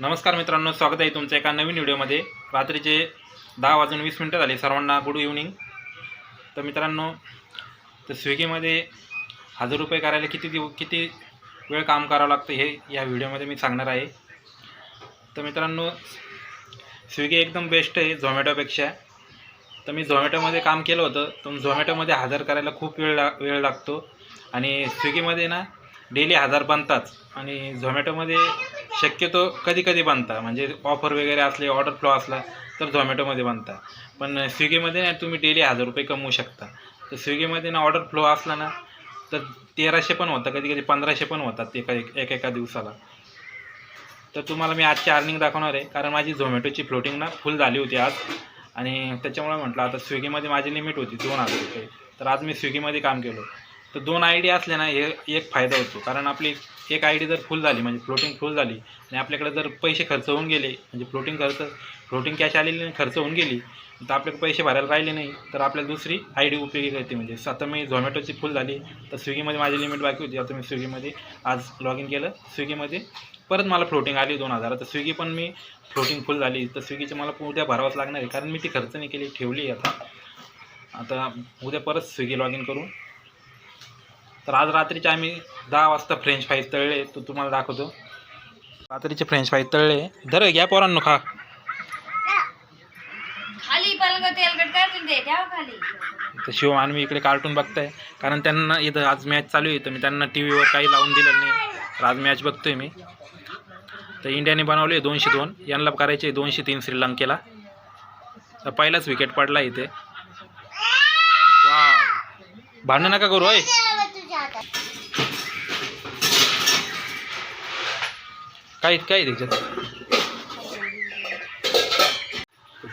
नमस्कार मित्रांनो स्वागत आहे तुमचं एका नवीन व्हिडिओमध्ये. रात्रीचे दहा वाजून वीस मिनटं झाली. सर्वांना गुड इव्हनिंग तर मित्रांनो तर स्विगीमध्ये हजार रुपये करायला किती दिव किती वेळ काम करावं लागतं हे या व्हिडिओमध्ये मी सांगणार आहे. तर मित्रांनो स्विगी एकदम बेस्ट आहे झोमॅटोपेक्षा. तर मी झोमॅटोमध्ये काम केलं होतं. तर झोमॅटोमध्ये हजर करायला खूप वेळ लाग वेळ लागतो. आणि स्विगीमध्ये ना डेली हजार बनतात आणि झोमॅटोमध्ये शक्यतो कधी कधी बनता. म्हणजे ऑफर वगैरे असले ऑर्डर फ्लो असला तर झोमॅटोमध्ये बनता. पण स्विगीमध्ये ना तुम्ही डेली हजार रुपये कमवू शकता. तर स्विगीमध्ये ना ऑर्डर फ्लो असला ना तर तेराशे पण होतं. कधी कधी पंधराशे पण होतात एका एक एका दिवसाला. तर तुम्हाला मी आजची अर्निंग दाखवणार आहे. कारण माझी झोमॅटोची फ्लोटिंग ना फुल झाली होती आज. आणि त्याच्यामुळे म्हटलं आता स्विगीमध्ये माझी लिमिट होती दोन हजार रुपये. तर आज मी स्विगीमध्ये काम केलं. तर दोन आय डी असले ना हे एक फायदा होतो. कारण आपली एक आय डी जर फुल झाली म्हणजे फ्लोटिंग फुल झाली आणि आपल्याकडे जर पैसे खर्च होऊन गेले म्हणजे फ्लोटिंग खर्च फ्लोटिंग कॅश आलेली नाही खर्च होऊन गेली तर आपल्याकडे पैसे भरायला राहिले नाही तर आपल्याला दुसरी आय डी उपयोगी करते. म्हणजे आता मी झोमॅटोची फुल झाली तर स्विगीमध्ये माझी लिमिट बाकी होती. आता मी स्विगीमध्ये आज लॉग इन केलं. स्विगीमध्ये परत मला फ्लोटिंग आली दोन हजार. तर स्विगी पण मी फ्लोटिंग फुल झाली तर स्विगीची मला उद्या भरावंच लागणार आहे कारण मी ती खर्च नाही केली ठेवली आता. आता उद्या परत स्विगी लॉग इन करून तर आज रात्रीचे आम्ही दहा वाजता फ्रेंच फ्राईज तळले तो तुम्हाला दाखवतो. रात्रीचे फ्रेंच फ्राईज तळले. धर घ्या पोरांनो खा. खाली तर शिव मानवी इकडे कार्टून बघताय. कारण त्यांना इथं आज मॅच चालू आहे तर मी त्यांना टी व्हीवर काही लावून दिलं नाही. तर आज मॅच बघतोय मी. तर इंडियाने बनवले दोनशे दोन. यांना करायचे दोनशे तीन श्रीलंकेला. तर पहिलाच विकेट पडला इथे. वा भांडण नका करू होय. काय काय त्याच्यात?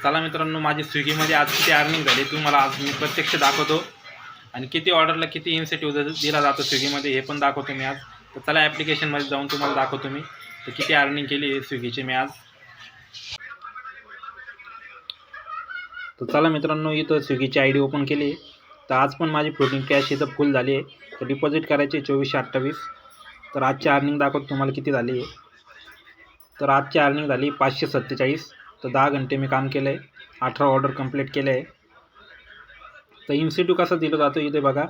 चला मित्रांनो माझी स्विगीमध्ये आज किती अर्निंग झाली तुम्हाला आज मी प्रत्यक्ष दाखवतो. आणि किती ऑर्डरला किती इन्सेटिव्ह दिला जातो स्विगीमध्ये हे पण दाखवतो मी आज. तर चला ॲप्लिकेशनमध्ये जाऊन तुम्हाला दाखवतो मी. तर किती अर्निंग केली आहे स्विगीची मी आज. तर चला मित्रांनो इथं स्विगीची आय डी ओपन केली आहे. तर आज पण माझी फ्लोटिंग कॅश इथं फुल झाली आहे. तर डिपॉझिट करायची आहे चोवीसशे अठ्ठावीस. तर आजची अर्निंग दाखवतो तुम्हाला किती झाली आहे. तर आजची अर्निंग झाली पाचशे सत्तेचाळीस. तर दहा घंटे मी काम केलं आहे अठरा ऑर्डर कंप्लीट केले आहे तर इन्स्टिट्यू कसा दिला जातो इथे बघा.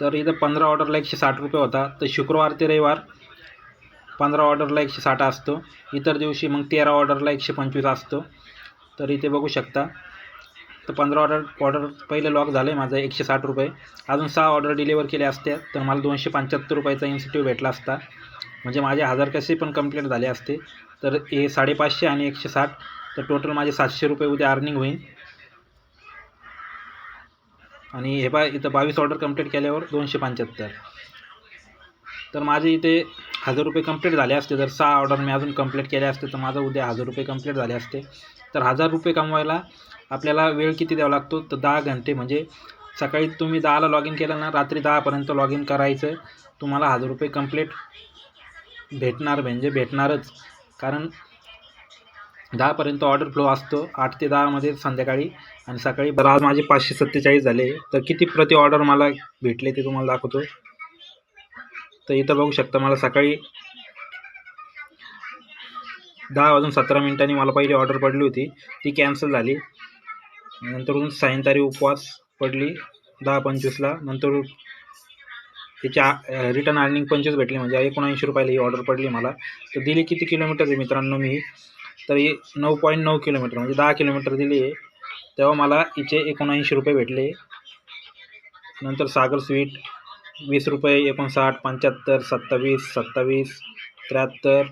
तर इथं पंधरा ऑर्डरला एकशे साठ रुपये होता. तर शुक्रवार ते रविवार पंधरा ऑर्डरला एकशे साठ असतो. इतर दिवशी मग तेरा ऑर्डरला एकशे पंचवीस असतो. तर इथे बघू शकता. तर पंधरा ऑर्डर ऑर्डर पहिले लॉक झालं आहे माझं एकशे साठ रुपये. अजून सहा ऑर्डर डिलिव्हर केले असते. तर मला दोनशे पंच्याहत्तर रुपयाचा इन्स्टिट्यू भेटला असता. म्हणजे माझे हजार कसे पण कंप्लीट झाले असते तर हे साडेपाचशे आणि एकशे साठ तर टोटल माझे सातशे रुपये उद्या अर्निंग होईल. आणि हे बा इथं बावीस ऑर्डर कंप्लीट केल्यावर दोनशे पंच्याहत्तर. तर माझे इथे हजार रुपये कंप्लीट झाले असते जर सहा ऑर्डर मी अजून कंप्लीट केले असते तर माझं उद्या हजार रुपये कंप्लीट झाले असते. तर हजार रुपये कमवायला आपल्याला वेळ किती द्यावा लागतो? तर दहा घंटे म्हणजे सकाळी तुम्ही दहाला लॉग इन केलं ना रात्री दहापर्यंत लॉग इन करायचं तुम्हाला हजार रुपये कंप्लीट भेटणार म्हणजे भेटणारच. कारण दहापर्यंत ऑर्डर फ्लो असतो. आठ ते दहामध्ये संध्याकाळी आणि सकाळी बरं आज माझे पाचशे सत्तेचाळीस झाले. तर किती प्रति ऑर्डर मला भेटले ते तुम्हाला दाखवतो. तर इथं बघू शकता मला सकाळी दहा वाजून सतरा मिनिटांनी मला पहिली ऑर्डर पडली होती. ती कॅन्सल झाली. नंतरून सायंकाळी उपवास पडली दहा पंचवीसला. नंतर त्याची रिटर्न अर्निंग पंचवीस भेटली म्हणजे एकोणऐंशी रुपयाला ही ऑर्डर पडली मला. तर दिली किती किलोमीटर आहे मित्रांनो मी? तर ही नऊ पॉईंट नऊ किलोमीटर म्हणजे दहा किलोमीटर दिली आहे. तेव्हा मला हिचे एकोणऐंशी रुपये भेटले. नंतर सागर स्वीट वीस रुपये एकोणसाठ पंच्याहत्तर सत्तावीस सत्तावीस त्र्याहत्तर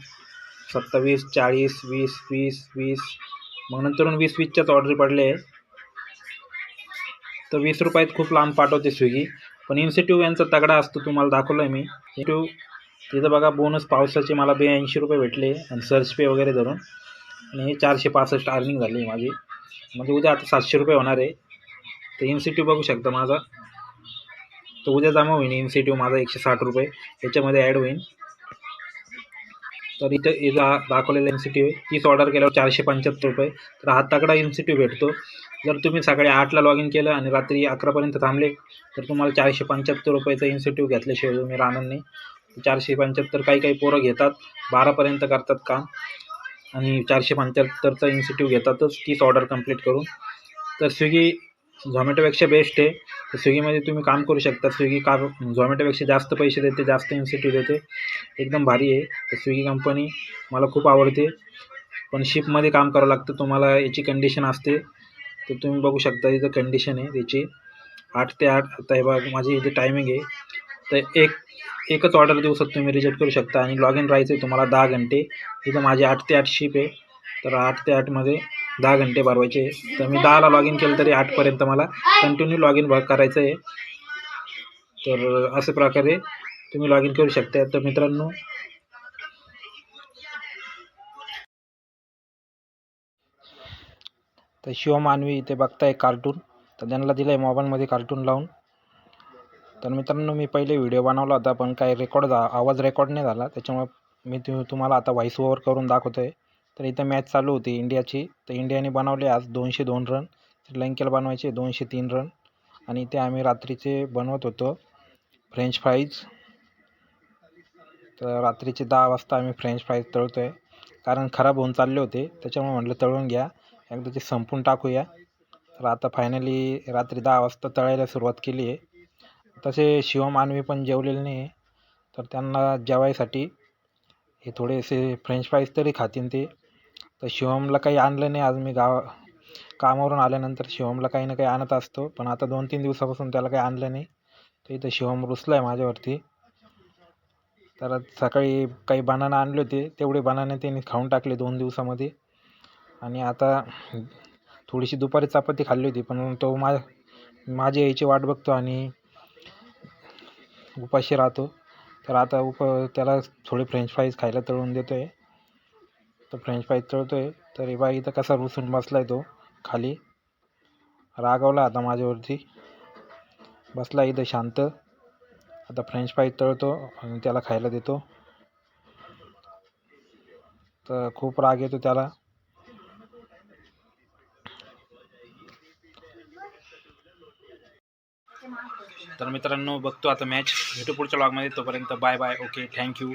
सत्तावीस चाळीस वीस वीस वीस. मग नंतरून वीस वीसच्याच ऑर्डर पडले. तर वीस रुपयात खूप लांब पाठवते स्विगी पण इन्सेटिव्ह यांचा तगडा असतो तुम्हाला दाखवलं आहे मी. इन्सेटिव्ह तिथं बघा बोनस पावसाचे मला ब्याऐंशी रुपये भेटले आणि सर्च पे वगैरे धरून. आणि हे चारशे पासष्ट अर्निंग झाली माझी. म्हणजे उद्या आता सातशे रुपये होणार आहे. तर इन्सेटिव्ह बघू शकता माझा. तर उद्या जमा होईल इन्सेटिव्ह माझा एकशे साठ रुपये. याच्यामध्ये ॲड होईन. तर इथं इथं दा दाखवलेला इन्सेटिव्ह आहे. तीस ऑर्डर केल्यावर चारशे पंच्याहत्तर रुपये. तर हा तगडा इन्सेटिव्ह भेटतो. जर तुम्ही सकाळी आठला लॉग इन केलं आणि रात्री अकरापर्यंत थांबले तर तुम्हाला चारशे पंच्याहत्तर रुपयाचा इन्सेटिव्ह घेतल्याशिवाय तुम्ही राहणार नाही चारशे पंच्याहत्तर काही काही पोरं घेतात बारापर्यंत करतात काम. आणि चारशे पंच्याहत्तरचा इन्स्टिट्यूट घेतातच तीच ऑर्डर कंप्लीट करून. तर स्विगी झोमॅटोपेक्षा बेस्ट आहे. तर स्विगीमध्ये तुम्ही काम करू शकता. स्विगी का झोमॅटोपेक्षा जास्त पैसे देते जास्त इन्स्टिट्यूट देते. एकदम भारी आहे. तर स्विगी कंपनी मला खूप आवडते. पण शिपमध्ये काम करावं लागतं तुम्हाला याची कंडिशन असते. तर तुम्ही बघू शकता इथं कंडिशन आहे. त्याची आठ ते आठ आता हे बघा माझी इथे टायमिंग आहे. तर एक एकच ऑर्डर दिवसात तुम्ही रिजेक्ट करू शकता आणि लॉग इन राहायचं आहे तुम्हाला दहा घंटे. इथं माझे आठ ते आठ शिप आहे. तर आठ ते आठमध्ये दहा घंटे भरवायचे. आहे तर मी दहाला लॉग इन केलं तरी आठपर्यंत मला कंटिन्यू लॉग इन करायचं आहे तर अशा प्रकारे तुम्ही लॉग इन करू शकता. तर मित्रांनो तर शिवमानवी इथे बघताय कार्टून. तर त्यांना दिलं आहे मोबाईलमध्ये कार्टून लावून. तर मित्रांनो मी पहिले व्हिडिओ बनवला होता पण काही रेकॉर्ड झा आवाज रेकॉर्ड नाही झाला. त्याच्यामुळे मी तु तुम्हाला आता व्हॉइस ओव्हर करून दाखवतो आहे तर इथं मॅच चालू होती इंडियाची. तर इंडियाने बनवले आज दोनशे दोन रन श्रीलंकेला बनवायचे दोनशे तीन रन आणि इथे आम्ही रात्रीचे बनवत होतो फ्रेंच फ्राईज तर रात्रीचे दहा वाजता आम्ही फ्रेंच फ्राईज तळतो आहे कारण खराब होऊन चालले होते. त्याच्यामुळे म्हटलं तळून घ्या. एकदा ते संपून टाकूया. तर आता फायनली रात्री दहा वाजता तळायला सुरुवात केली आहे. तसे शिवमानवी पण जेवलेले नाही आहे. तर त्यांना जेवायसाठी हे थोडेसे फ्रेंच फ्राईज तरी खातीन ते. तर शिवमला काही आणलं नाही. आज मी गाव कामावरून आल्यानंतर शिवमला काही ना काही आणत असतो. पण आता दोन तीन दिवसापासून त्याला काही आणलं नाही. तर इथं शिवम रुसला आहे माझ्यावरती. तर सकाळी काही बनाना आणले होते. तेवढे बनाने त्यांनी खाऊन टाकले दोन दिवसामध्ये. आणि आता थोडीशी दुपारी चपाती खाल्ली होती पण तो मा माझी यायची वाट बघतो आणि उपाशी राहतो. तर आता उप त्याला थोडे फ्रेंच फ्राईज खायला तळून देतो आहे तर फ्रेंच फ्राईज तळतो आहे तर हे बा इथं कसा रुसून बसला आहे तो खाली. रागावला आता माझ्यावरती. बसला इथं शांत. आता फ्रेंच फ्राईज तळतो आणि त्याला खायला देतो. तर खूप राग येतो त्याला. तर मित्रांनो बघतो आता मॅच भेटू पुढच्या ब्लॉगमध्ये तोपर्यंत बाय बाय ओके थँक्यू